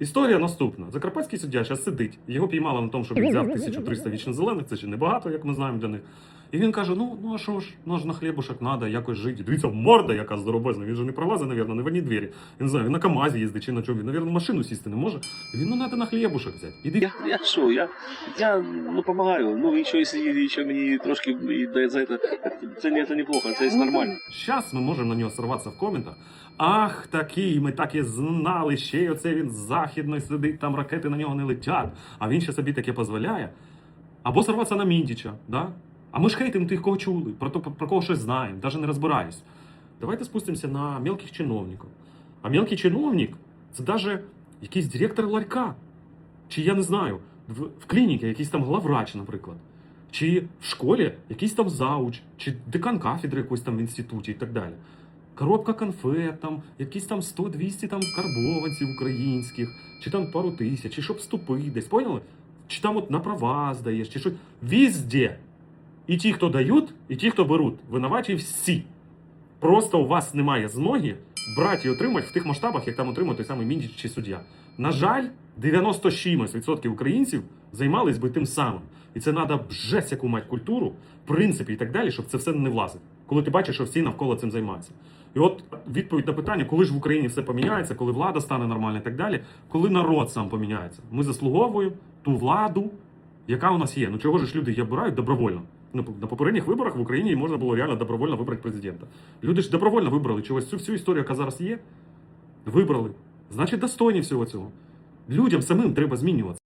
Історія наступна. Закарпатський суддя зараз сидить. Його піймали на тому, що він взяв 1300 вічно зелених, це ще небагато, як ми знаємо для них. І він каже: ну, ну а що ж, ну ж на хлібушек треба якось жити. Дивіться, морда яка здоровезна. Він же не пролазить, навірно, не в одній двері. Не знаю, він на КАМАЗі їздить чи на чому. Він, навірно, машину сісти не може. І він, ну, треба на хлібушек взяти. Іди. Я, що, я, я ну, помогаю. Ну, і що, якщо, якщо мені трошки і за це, це, не, це неплохо, це нормально. Зараз ми можемо на нього сорватися в коментах. Ах, такий, ми так і знали, ще й оце він західний сидить, там ракети на нього не летять, а він ще собі таке дозволяє. Або сорватися на Міндіча, да? А ми ж хейтимо тих, кого чули, про, то, про кого щось знаємо, навіть не розбираюсь. Давайте спустимося на мелких чиновників. А мелкий чиновник це навіть якийсь директор ларька. Чи я не знаю, в, в клініці якийсь там главврач, наприклад. Чи в школі якийсь там зауч, чи декан кафедри якоїсь там в інституті і так далі. Коробка конфет, там, якісь там 100-200 там карбованців українських, чи там пару тисяч, чи щоб вступити десь, поняли? Чи там от на права здаєш, чи що. Везде. І ті, хто дають, і ті, хто беруть. Винуваті всі. Просто у вас немає змоги брати і отримати в тих масштабах, як там отримує той самий Міндіч чи суддя. На жаль, 90 з чимось відсотків українців займались би тим самим. І це треба жесть яку мати культуру, принципи і так далі, щоб це все не влазить. Коли ти бачиш, що всі навколо цим займаються. І от відповідь на питання, коли ж в Україні все поміняється, коли влада стане нормальна і так далі, коли народ сам поміняється. Ми заслуговуємо ту владу, яка у нас є. Ну чого ж люди її обирають добровольно? Ну, на попередніх виборах в Україні можна було реально добровольно вибрати президента. Люди ж добровольно вибрали чогось цю всю історію, яка зараз є. Вибрали. Значить, достойні всього цього. Людям самим треба змінюватися.